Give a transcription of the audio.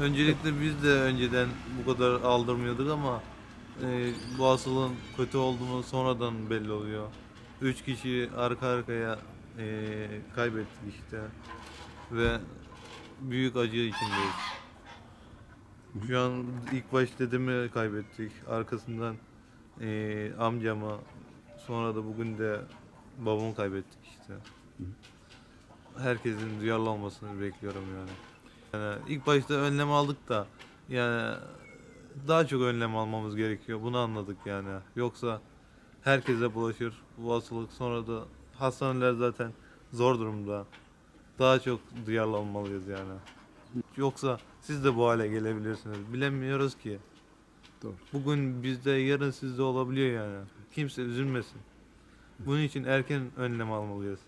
Öncelikle biz de önceden bu kadar aldırmıyorduk ama e, bu hastalığın kötü olduğunu sonradan belli oluyor. Üç kişi arka arkaya e, kaybettik işte ve büyük acı içindeyiz. Şu an ilk baş dedemi kaybettik. Arkasından e, amcamı, sonra da bugün de babamı kaybettik işte. Herkesin duyarlı olmasını bekliyorum yani. Yani ilk başta önlem aldık da yani daha çok önlem almamız gerekiyor. Bunu anladık yani. Yoksa herkese bulaşır bu hastalık. Sonra da hastaneler zaten zor durumda. Daha çok duyarlı olmalıyız yani. Yoksa siz de bu hale gelebilirsiniz. Bilemiyoruz ki. Doğru. Bugün bizde yarın sizde olabiliyor yani. Kimse üzülmesin. Bunun için erken önlem almalıyız.